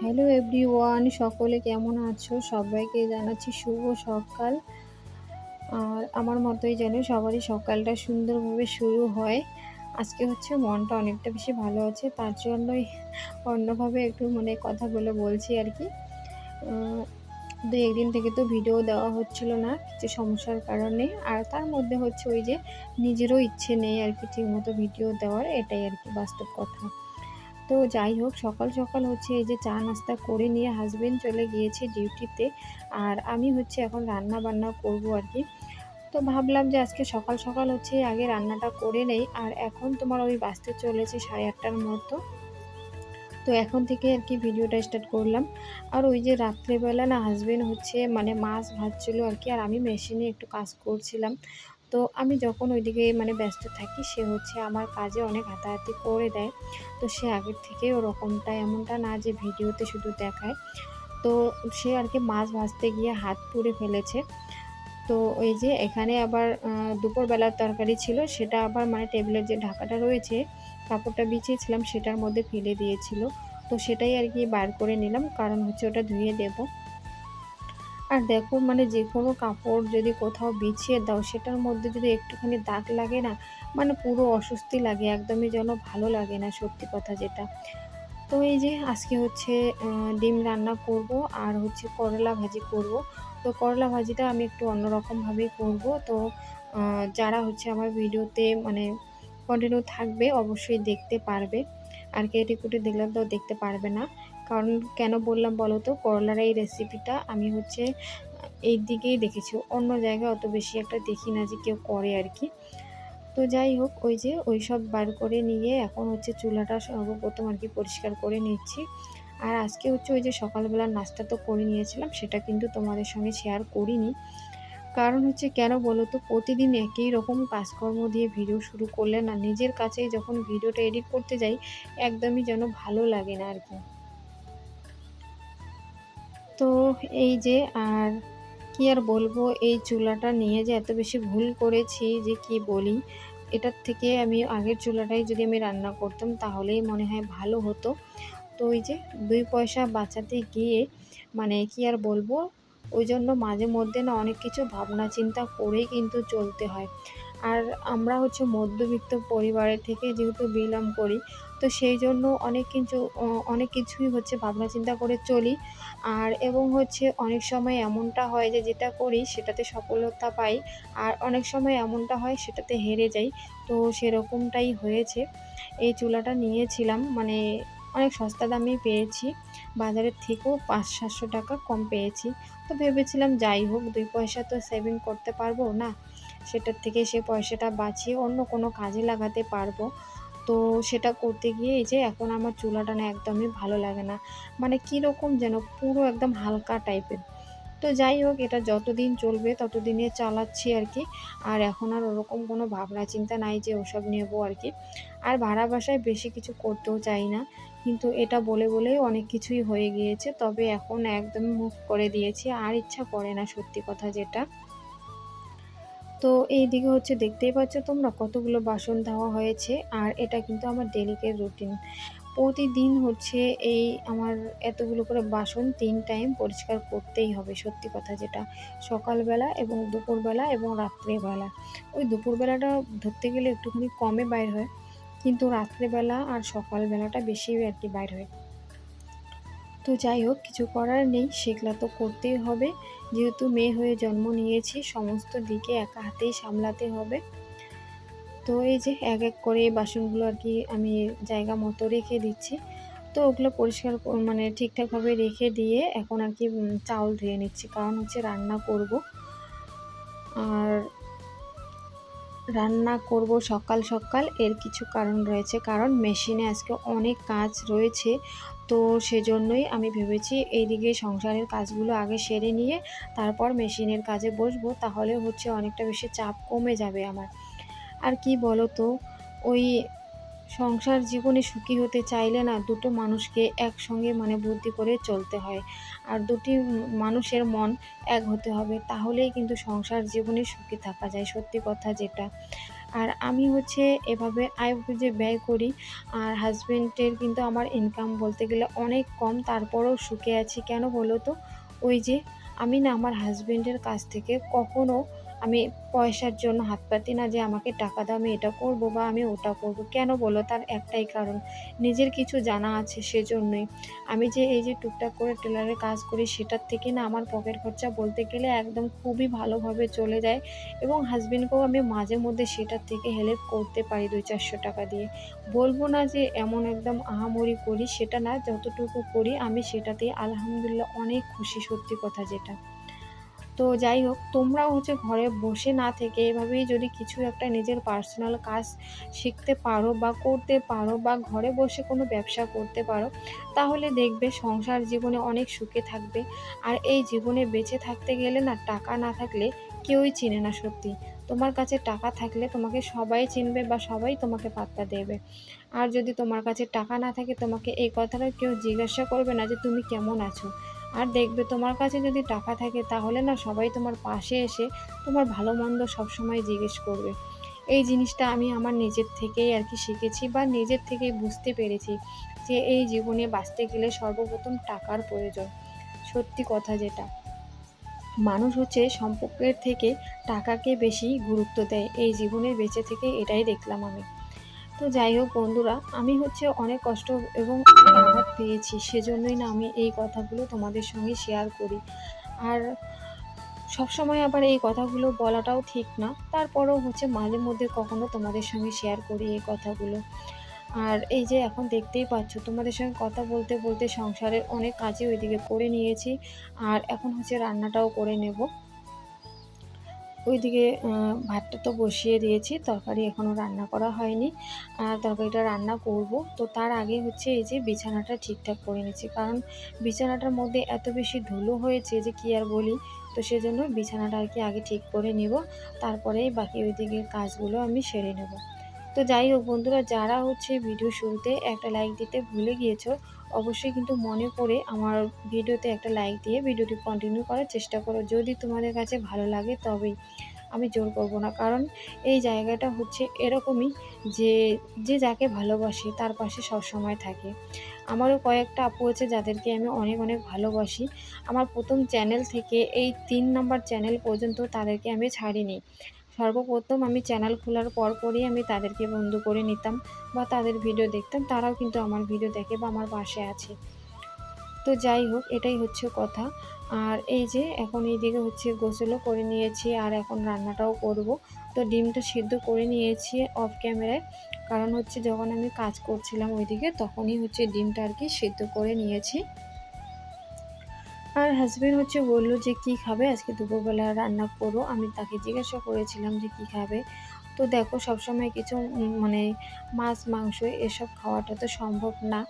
Hello everyone, সকলে কেমন আছো? সবাইকে জানাচ্ছি শুভ সকাল। আর আমার মতোই যেন সবারই সকালটা সুন্দরভাবে শুরু হয়। আজকে হচ্ছে মনটা অনেকটা বেশি ভালো আছে, তার জন্যই অন্যভাবে একটু মানে কথাগুলো বলছি আর কি। দু, একদিন থেকে তো ভিডিও দেওয়া হচ্ছিল না কিছু সমস্যার কারণে। আর তার মধ্যে হচ্ছে ওই যে নিজেরও ইচ্ছে নেই আর কি ঠিকমতো ভিডিও দেওয়ার, এটাই আর কি বাস্তব কথা। তো যাই হোক, সকাল সকাল হচ্ছে এই যে চা নাস্তা করে নিয়ে হাজবেন্ড চলে গিয়েছে ডিউটিতে আর আমি হচ্ছে এখন রান্না বান্না করব আর কি। তো ভাবলাম যে আজকে সকাল সকাল হচ্ছে আগে রান্নাটা করে নেই। আর এখন তোমার ওই বাঁচতে চলেছে সাড়ে আটটার মতো। তো এখন থেকে আর কি ভিডিওটা স্টার্ট করলাম। আর ওই যে রাত্রেবেলা না হাজবেন্ড হচ্ছে মানে মাছ ভাজছিল আর কি। আর আমি মেশিনে একটু কাজ করছিলাম। তো আমি যখন ওইদিকে মানে ব্যস্ত থাকি, সে হচ্ছে আমার কাজে অনেক হাতাহাতি করে দেয়। তো সে আগের থেকে ওরকমটা, এমনটা না যে ভিডিওতে শুধু দেখায়। তো সে আর কি মাছ ভাজতে গিয়ে হাত পুড়ে ফেলেছে। তো ওই যে এখানে আবার দুপুরবেলার তরকারি ছিল, সেটা আবার মানে টেবিলের যে ঢাকাটা রয়েছে, কাপড়টা বিছিয়েছিলাম, সেটার মধ্যে ফেলে দিয়েছিল। তো সেটাই আর কি বার করে নিলাম, কারণ হচ্ছে ওটা ধুয়ে দেবো। আর দেখো মানে যে কোনো কাপড় যদি কোথাও বিছিয়ে দাও, সেটার মধ্যে যদি একটুখানি দাগ লাগে না মানে পুরো অস্বস্তি লাগে, একদমই যেন ভালো লাগে না, সত্যি কথা যেটা। তো এই যে আজকে হচ্ছে ডিম রান্না করব আর হচ্ছে করলা ভাজি করব। তো করলা ভাজিটা আমি একটু অন্যরকমভাবেই করব। তো যারা হচ্ছে আমার ভিডিওতে মানে কন্টিনিউ থাকবে, অবশ্যই দেখতে পারবে। আর কেটে কুটে দেখলে তো দেখতে পারবে না। কারণ কেন বললাম বলো তো? করলার এই রেসিপিটা আমি হচ্ছে এই দিকেই দেখেছি। অন্য জায়গায় অত বেশি একটা দেখি না যে কেউ করে আর কি। তো যাই হোক, ওই যে ওই সব বার করে নিয়ে এখন হচ্ছে চুলাটা সর্বপ্রথম আর কি পরিষ্কার করে নিচ্ছি। আর আজকে হচ্ছে ওই যে সকালবেলার নাস্তা তো করে নিয়েছিলাম, সেটা কিন্তু তোমাদের সঙ্গে শেয়ার করিনি। কারণ হচ্ছে কেন বলো তো? প্রতিদিন একই রকম কাজকর্ম দিয়ে ভিডিও শুরু করলে না নিজের কাছেই যখন ভিডিওটা এডিট করতে যাই, একদমই যেন ভালো লাগে না আর কি। তো এই যে আর কি আর বলব, এই চুলাটা নিয়ে যে এত বেশি ভুল করেছি যে কি বলি, এটার থেকে আমি আগের চুলাটাই যদি আমি রান্না করতাম তাহলেই মনে হয় ভালো হতো। তো ওই যে দুই পয়সা বাঁচাতে গিয়ে মানে কি আর বলব, ওই জন্য মাঝে মধ্যে না অনেক কিছু ভাবনা চিন্তা করেই কিন্তু চলতে হয়। আর আমরা হচ্ছে মধ্যবিত্ত পরিবারের থেকে যেহেতু বিলং করি তো সেই জন্য অনেক কিছু, অনেক কিছুই হচ্ছে ভাবনা চিন্তা করে চলি। আর এবং হচ্ছে অনেক সময় এমনটা হয় যে যেটা করি সেটাতে সফলতা পাই, আর অনেক সময় এমনটা হয় সেটাতে হেরে যাই। তো সেরকমটাই হয়েছে। এই চুলাটা নিয়েছিলাম মানে অনেক সস্তা দামে পেয়েছি। বাজারের থেকেও পাঁচ সাতশো টাকা কম পেয়েছি। তো ভেবেছিলাম যাই হোক, দুই পয়সা তো সেভিং করতে পারব না। সেটার থেকে সে পয়সাটা বাঁচিয়ে অন্য কোনো কাজে লাগাতে পারব। তো সেটা করতে গিয়ে এই যে এখন আমার চুলাটা না একদমই ভালো লাগে না। মানে কীরকম যেন পুরো একদম হালকা টাইপের। তো যাই হোক, এটা যতদিন চলবে ততদিনে চালাচ্ছি আর কি আর এখন আর ওরকম কোনো ভাবনা চিন্তা নাই যে ওসব নেব আর কি আর ভাড়া বাসায় বেশি কিছু করতেও চাই না। কিন্তু এটা বলে বলেই অনেক কিছুই হয়ে গিয়েছে। তবে এখন একদম মুখ করে দিয়েছি। আর ইচ্ছা করে না সত্যি কথা যেটা। তো এই দিকে হচ্ছে দেখতেই পাচ্ছ তোমরা কতগুলো বাসন দেওয়া হয়েছে, আর এটা কিন্তু আমার ডেলিকের রুটিন প্রতিদিন হচ্ছে এই আমার এতগুলো করে বাসন তিন টাইম পরিষ্কার করতেই হবে, সত্যি কথা যেটা। সকালবেলা এবং দুপুরবেলা এবং রাত্রেবেলা। ওই দুপুরবেলাটা ধরতে গেলে একটুখানি কমে বাইর হয়, কিন্তু রাত্রেবেলা আর সকালবেলাটা বেশি আর কি বাইর হয়। তো যাই হোক, কিছু করার নেই, সেগুলো তো করতেই হবে। যেহেতু মেয়ে হয়ে জন্ম নিয়েছি, সমস্ত দিকে একা হাতেই সামলাতে হবে। তো এই যে এক এক করে বাসনগুলো আর কি আমি জায়গা মতো রেখে দিচ্ছি। তো ওগুলো পরিষ্কার মানে ঠিকঠাকভাবে রেখে দিয়ে এখন আর কি চাউল ধুয়ে নিচ্ছি। কারণ হচ্ছে রান্না করব। আর রান্না করব সকাল সকাল, এর কিছু কারণ রয়েছে। কারণ মেশিনে আজকে অনেক কাজ রয়েছে, তো সেজন্যই আমি ভেবেছি এইদিকে সংসারের কাজগুলো আগে সেরে নিয়ে তারপর মেশিনের কাজে বসবো, তাহলে হচ্ছে অনেকটা বেশি চাপ কমে যাবে আমার। আর কি বলো তো ওই সংসার জীবনে সুখী হতে চাইলে না দুটো মানুষকে একসঙ্গে মানে বুদ্ধি করে চলতে হয়। আর দুটি মানুষের মন এক হতে হবে, তাহলেই কিন্তু সংসার জীবনে সুখী থাকা যায়, সত্যি কথা যেটা। আর আমি হচ্ছে এভাবে আয় বুঝে ব্যয় করি, আর হাজব্যান্ডের কিন্তু আমার ইনকাম বলতে গেলে অনেক কম, তারপরেও সুখে আছি। কেন বলো তো? ওই যে আমি না আমার হাজব্যান্ডের কাছ থেকে কখনো আমি পয়সার জন্য হাত পাতি না যে আমাকে টাকা দাও, আমি এটা করব বা আমি ওটা করব। কেন বলো? তার একটাই কারণ, নিজের কিছু জানা আছে সেজন্যই। আমি যে এই যে টুকটাক করে টেলারের কাজ করি, সেটার থেকে না আমার পকেট খরচা বলতে গেলে একদম খুবই ভালোভাবে চলে যায় এবং হাজবেন্ডকেও আমি মাঝে মধ্যে সেটার থেকে হেল্প করতে পারি দুই চারশো টাকা দিয়ে। বলব না যে এমন একদম আহামরি করি, সেটা না যতটুকু করি আমি সেটাতেই আলহামদুলিল্লাহ অনেক খুশি, সত্যি কথা যেটা। তো যাই হোক, তোমরাও হচ্ছে ঘরে বসে না থেকে এভাবেই যদি কিছু একটা নিজের পার্সোনাল কাজ শিখতে পারো বা করতে পারো বা ঘরে বসে কোনো ব্যবসা করতে পারো, তাহলে দেখবে সংসার জীবনে অনেক সুখে থাকবে। আর এই জীবনে বেঁচে থাকতে গেলে না টাকা না থাকলে কেউই চিনে না সত্যি। তোমার কাছে টাকা থাকলে তোমাকে সবাই চিনবে বা সবাই তোমাকে পাত্তা দেবে। আর যদি তোমার কাছে টাকা না থাকে, তোমাকে এই কথাটা কেউ জিজ্ঞাসা করবে না যে তুমি কেমন আছো। আর দেখবে তোমার কাছে যদি টাকা থাকে তাহলে না সবাই তোমার পাশে এসে তোমার ভালো মন্দ সবসময় জিজ্ঞেস করবে। এই জিনিসটা আমি আমার নিজের থেকেই আর কি শিখেছি বা নিজের থেকেই বুঝতে পেরেছি যে এই জীবনে বাঁচতে গেলে সর্বপ্রথম টাকার প্রয়োজন। সত্যি কথা যেটা। মানুষ হচ্ছে সম্পর্কের থেকে টাকাকে বেশি গুরুত্ব দেয়। এই জীবনের বেঁচে থেকে এটাই দেখলাম আমি। তো যাই হোক বন্ধুরা, আমি হচ্ছে অনেক কষ্ট এবং আঘাত পেয়েছি, সেজন্যই না আমি এই কথাগুলো তোমাদের সঙ্গে শেয়ার করি। আর সবসময় আবার এই কথাগুলো বলাটাও ঠিক না, তারপরেও হচ্ছে মাঝে মধ্যে কখনো তোমাদের সঙ্গে শেয়ার করি এই কথাগুলো। আর এই যে এখন দেখতেই পাচ্ছ, তোমাদের সঙ্গে কথা বলতে বলতে সংসারের অনেক কাজই ওইদিকে করে নিয়েছি, আর এখন হচ্ছে রান্নাটাও করে নেব। ওইদিকে ভাতটা তো বসিয়ে দিয়েছি, তরকারি এখনও রান্না করা হয়নি। আর তরকারিটা রান্না করব। তো তার আগে হচ্ছে এই যে বিছানাটা ঠিকঠাক করে নিচ্ছি। কারণ বিছানাটার মধ্যে এত বেশি ধুলো হয়েছে যে কি আর বলি? তো সেজন্য বিছানাটা আর কি আগে ঠিক করে নিব। তারপরে বাকি ওইদিকে কাজগুলো আমি সেরে নেব। তো যাই হোক বন্ধুরা, যারা হচ্ছে ভিডিও শুরুতে একটা লাইক দিতে ভুলে গিয়েছো অবশ্যই কিন্তু মনে করে আমার ভিডিওতে একটা লাইক দিয়ে ভিডিওটি কন্টিনিউ করার চেষ্টা করো। যদি তোমাদের কাছে ভালো লাগে তবেই আমি জোর করব না। কারণ এই জায়গাটা হচ্ছে এরকমই যে যে যাকে ভালোবাসি তার পাশে সব সময় থাকে। আমারও কয়েকটা আপু আছে যাদেরকে আমি অনেক অনেক ভালোবাসি। আমার প্রথম চ্যানেল থেকে এই তিন নম্বর চ্যানেল পর্যন্ত তাদেরকে আমি ছাড়িনি। সর্বপ্রথম আমি চ্যানেল খোলার পর পরই আমি তাদেরকে বন্ধু করে নিতাম বা তাদের ভিডিও দেখতাম, তারাও কিন্তু আমার ভিডিও দেখে বা আমার পাশে আছে। তো যাই হোক, এটাই হচ্ছে কথা। আর এই যে, এখন এইদিকে হচ্ছে গোসলও করে নিয়েছি আর এখন রান্নাটাও করব। তো ডিমটা সিদ্ধ করে নিয়েছি অফ ক্যামেরায় কারণ হচ্ছে যখন আমি কাজ করছিলাম ওইদিকে, তখনই হচ্ছে ডিমটা আর কি সিদ্ধ করে নিয়েছি। আর হাজব্যান্ড হচ্ছে বলল যে, কি খাবে? আজকে দুপুরবেলা রান্না করো। আমি তাকে জিজ্ঞাসা করেছিলাম যে, কি খাবে? তো দেখো, সবসময় কিছু মানে মাছ, মাংস এসব খাওয়াটা তো সম্ভব না।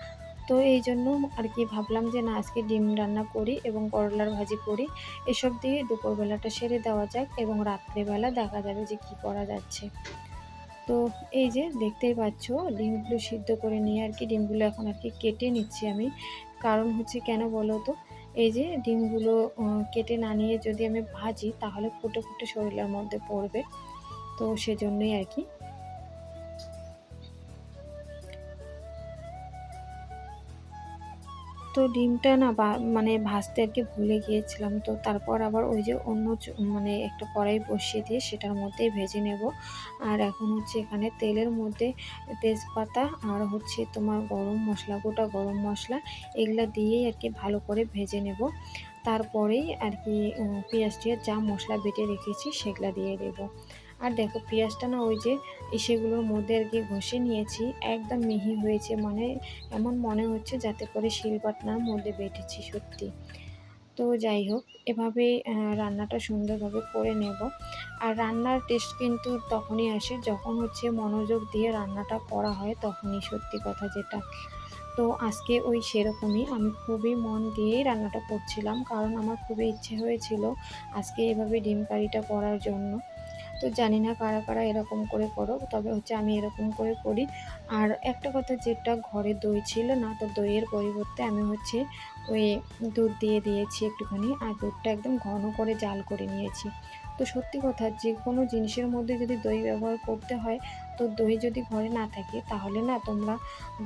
তো এই জন্য আর কি ভাবলাম যে, না, আজকে ডিম রান্না করি এবং করলার ভাজি করি। এসব দিয়ে দুপুরবেলাটা সেরে দেওয়া যাক এবং রাত্রেবেলা দেখা যাবে যে, কি করা যাচ্ছে। তো এই যে, দেখতেই পাচ্ছ, ডিমগুলো সিদ্ধ করে নিয়ে আর কি ডিমগুলো এখন আর কি কেটে নিচ্ছি আমি। কারণ হচ্ছে কেন বলো তো এই যে ডিমগুলো কেটে না নিয়ে যদি আমি ভাজি, তাহলে ফুটে ফুটে শরীরের মধ্যে পড়বে। তো সেজন্যই আর কি। তো ডিমটা না মানে ভাজতে আর কি ভুলে গিয়েছিলাম। তো তারপর আবার ওই যে অন্য মানে একটা কড়াই বসিয়ে দিয়ে সেটার মধ্যেই ভেজে নেব। আর এখন হচ্ছে এখানে তেলের মধ্যে তেজপাতা আর হচ্ছে তোমার গরম মশলা, গোটা গরম মশলা এগুলা দিয়েই আর কি ভালো করে ভেজে নেব। তারপরেই আর কি পেঁয়াজ যা মশলা বেটে রেখেছি সেগুলা দিয়ে দেবো। আর দেখো পেঁয়াজটা না ওই যে সেগুলোর মধ্যে আর কি ঘষে নিয়েছি, একদম মিহি হয়েছে মানে এমন মনে হচ্ছে যাতে করে শিলপাটনার মধ্যে বেটেছি সত্যি। তো যাই হোক, এভাবে রান্নাটা সুন্দরভাবে করে নেব। আর রান্নার টেস্ট কিন্তু তখনই আসে যখন হচ্ছে মনোযোগ দিয়ে রান্নাটা করা হয়, তখনই সত্যি কথা যেটা। তো আজকে ওই সেরকমই, আমি খুবই মন দিয়েই রান্নাটা করছিলাম, কারণ আমার খুবই ইচ্ছে হয়েছিল আজকে এভাবে ডিম কারিটা করার জন্য। তো জানি না কারা কারা এরকম করে করো, তবে হচ্ছে আমি এরকম করে করি। আর একটা কথা যেটা ঘরে দই ছিল না, তো দইয়ের পরিবর্তে আমি হচ্ছে ওই দুধ দিয়ে দিয়েছি একটুখানি, আর দুধটা একদম ঘন করে জাল করে নিয়েছি। তো সত্যি কথা যে কোনো জিনিসের মধ্যে যদি দই ব্যবহার করতে হয়, তো দই যদি ঘরে না থাকে, তাহলে না তোমরা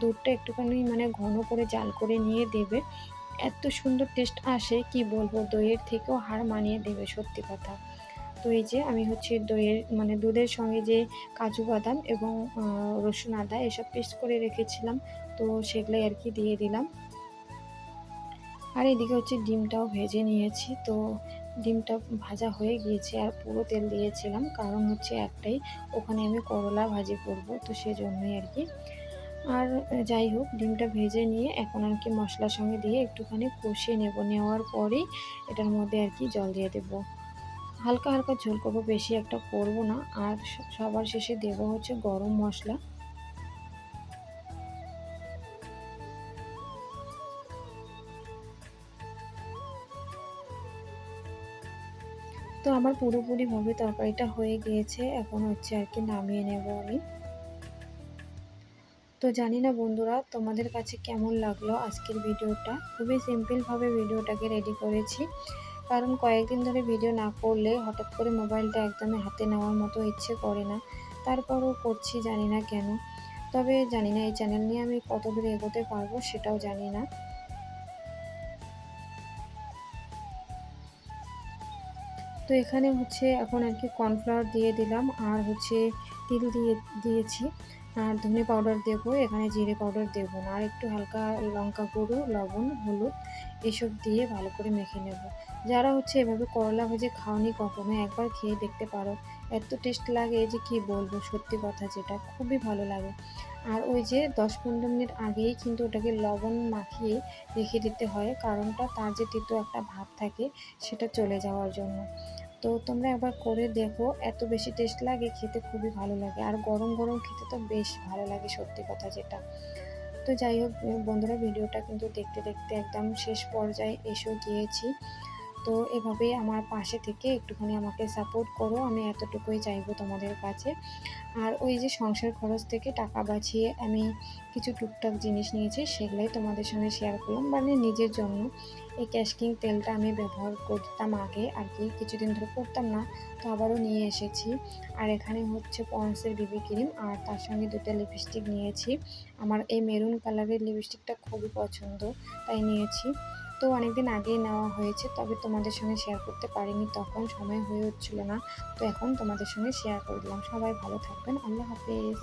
দুধটা একটুখানি মানে ঘন করে জাল করে নিয়ে দেবে। এত সুন্দর টেস্ট আসে, কি বলব, দইয়ের থেকেও হার মানিয়ে দেবে, সত্যি কথা। তো এই যে আমি হচ্ছে দইয়ের মানে দুধের সঙ্গে যে কাজু বাদাম এবং রসুন আদা এসব পেস্ট করে রেখেছিলাম। তো সেগুলোই আর কি দিয়ে দিলাম। আর এদিকে হচ্ছে ডিমটাও ভেজে নিয়েছি। তো ডিমটা ভাজা হয়ে গিয়েছে আর পুরো তেল দিয়েছিলাম। কারণ হচ্ছে একটাই, ওখানে আমি করলা ভাজি করব, তো সেজন্যই আর কি। আর যাই হোক, ডিমটা ভেজে নিয়ে এখন আর কি মশলার সঙ্গে দিয়ে একটুখানি কষিয়ে নেব। নেওয়ার পরেই এটার মধ্যে আর কি জল দিয়ে দেবো। হালকা হালকা ঝোল করব, বেশি একটা করব না। আর সবার শেষে দেব হচ্ছে গরম মশলা। তো আমার পুরোপুরিভাবে তরকারিটা হয়ে গিয়েছে, এখন হচ্ছে আর কি নামিয়ে নেব আমি। তো জানি না বন্ধুরা, তোমাদের কাছে কেমন লাগল আজকের ভিডিওটা? খুবই সিম্পলভাবে ভিডিওটাকে রেডি করেছি। কারণ কয়েকদিন ধরে ভিডিও না করলে হঠাৎ করে মোবাইলটা একদমই হাতে নেওয়ার মতো ইচ্ছে করে না। তারপরও করছি, জানি না কেন। তবে জানি না এই চ্যানেল নিয়ে আমি কত দূরে এগোতে পারব সেটাও জানি না। তো এখানে হচ্ছে এখন আর কি কর্নফ্লাওয়ার দিয়ে দিলাম, আর হচ্ছে তিল দিয়ে দিয়েছি। আর ধনে পাউডার দেবো, এখানে জিরে পাউডার দেবো না। আর একটু হালকা লঙ্কা গুঁড়ো, লবণ, হলুদ, এসব দিয়ে ভালো করে মেখে নেব। যারা হচ্ছে এভাবে করলা ভেজে খাওনি কখনো, একবার খেয়ে দেখতে পারো। এত টেস্ট লাগে যে কি বলব, সত্যি কথা যেটা, খুবই ভালো লাগে। আর ওই যে দশ পনেরো মিনিট আগেই কিন্তু ওটাকে লবণ মাখিয়ে রেখে দিতে হয়, কারণটা তার যে তিতো একটা ভাব থাকে, সেটা চলে যাওয়ার জন্য। তো তোমরা একবার করে দেখো, এত বেশি টেস্ট লাগে, খেতে খুবই ভালো লাগে। আর গরম গরম খেতে তো বেশ ভালো লাগে, সত্যি কথা যেটা। তো যাই হোক বন্ধুরা, ভিডিওটা কিন্তু দেখতে দেখতে একদম শেষ পর্যায়ে এসেও গিয়েছি। তো এভাবে আমার পাশে থেকে একটুখানি আমাকে সাপোর্ট করো, আমি এতটুকুই চাইব তোমাদের কাছে। আর ওই যে সংসার খরচ থেকে টাকা বাঁচিয়ে আমি কিছু টুকটাক জিনিস নিয়েছি, সেগুলোই তোমাদের সঙ্গে শেয়ার করলাম মানে নিজের জন্য। এই ক্যাশকিং তেলটা আমি ব্যবহার করতাম আগে আর কি, কিছুদিন ধরে করতাম না, তো আবারও নিয়ে এসেছি। আর এখানে হচ্ছে পন্সের বিবি ক্রিম আর তার সঙ্গে দুটো লিপস্টিক নিয়েছি। আমার এই মেরুন কালারের লিপস্টিকটা খুবই পছন্দ, তাই নিয়েছি। তো অনেকদিন আগেই নেওয়া হয়েছে, তবে তোমাদের সঙ্গে শেয়ার করতে পারিনি, তখন সময় হয়ে হচ্ছিল না, তো এখন তোমাদের সঙ্গে শেয়ার করে দিলাম। সবাই ভালো থাকবেন, আল্লাহ হাফেজ।